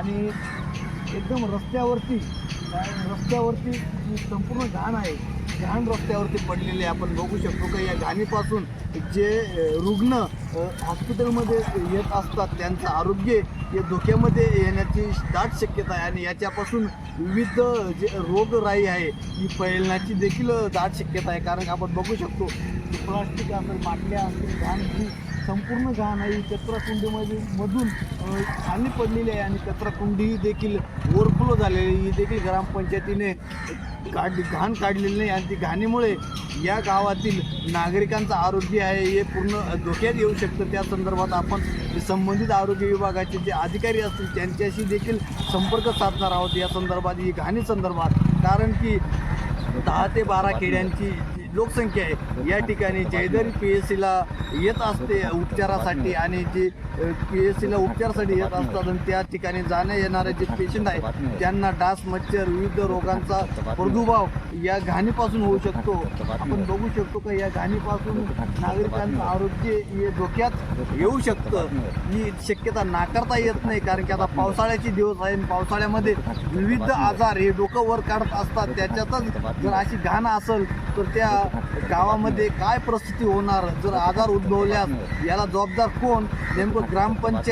आणि एकदम रस्त्यावरती रस्त्यावरती जी संपूर्ण घाण आहे. घाण रस्त्यावरती पडलेले आपण बघू शकतो का या घाणीपासून जे रुग्ण हॉस्पिटलमध्ये येत असतात त्यांचं आरोग्य हे धोक्यामध्ये येण्याची दाट शक्यता आहे. आणि याच्यापासून विविध जे रोगराई आहे ही फैलण्याची देखील दाट शक्यता आहे. कारण आपण बघू शकतो प्लास्टिक असेल बाटल्या असतील घाण ही संपूर्ण घाण आहे ही कचराकुंडीमध्ये मधून खाली पडलेली आहे आणि कचराकुंडी ही देखील ओव्हरफ्लो झालेली ही देखील ग्रामपंचायतीने काढ घाण काढलेली नाही आणि ती घाणीमुळे या गावातील नागरिकांचं आरोग्य आहे हे पूर्ण धोक्यात येऊ शकतं. त्या संदर्भात आपण संबंधित आरोग्य विभागाचे जे अधिकारी असतील त्यांच्याशी देखील संपर्क साधणार आहोत. या संदर्भात ही घाणी संदर्भात. कारण की दहा ते बारा खेड्यांची लोकसंख्या आहे. या ठिकाणी जयदरी पी एस सीला येत असते उपचारासाठी आणि जी पी एस सीला उपचारासाठी येत असतात आणि त्या ठिकाणी जाण्या येणारे जे पेशंट आहे त्यांना डास मच्छर विविध रोगांचा प्रादुर्भाव या घाणीपासून होऊ शकतो. आपण बघू शकतो का या घाणीपासून नागरिकांचं आरोग्य हे धोक्यात येऊ शकतं. ही शक्यता नाकारता येत नाही कारण की आता पावसाळ्याचे दिवस आहे आणि पावसाळ्यामध्ये विविध आजार हे डोकं वर काढत असतात. त्याच्यातच जर अशी घाण असेल तर त्या गावामध्ये काय परिस्थिती होणार? जर आजार उद्भवल्यास याला जबाबदार कोण? नेमकं ग्रामपंचायत